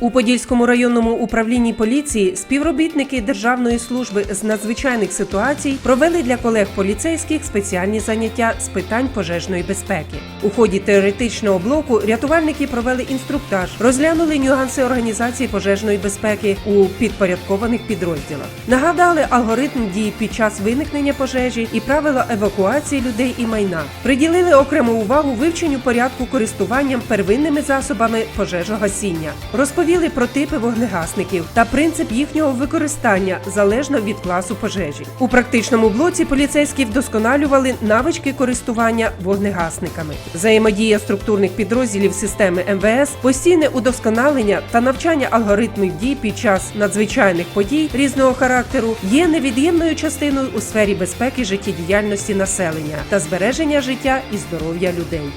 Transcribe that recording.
У Подільському районному управлінні поліції співробітники Державної служби з надзвичайних ситуацій провели для колег поліцейських спеціальні заняття з питань пожежної безпеки. У ході теоретичного блоку рятувальники провели інструктаж, розглянули нюанси організації пожежної безпеки у підпорядкованих підрозділах, нагадали алгоритм дій під час виникнення пожежі і правила евакуації людей і майна, приділили окрему увагу вивченню порядку користуванням первинними засобами пожежогасіння, розповіли про типи вогнегасників та принцип їхнього використання залежно від класу пожежі. У практичному блоці поліцейські вдосконалювали навички користування вогнегасниками. Взаємодія структурних підрозділів системи МВС, постійне удосконалення та навчання алгоритмів дій під час надзвичайних подій різного характеру є невід'ємною частиною у сфері безпеки життєдіяльності населення та збереження життя і здоров'я людей.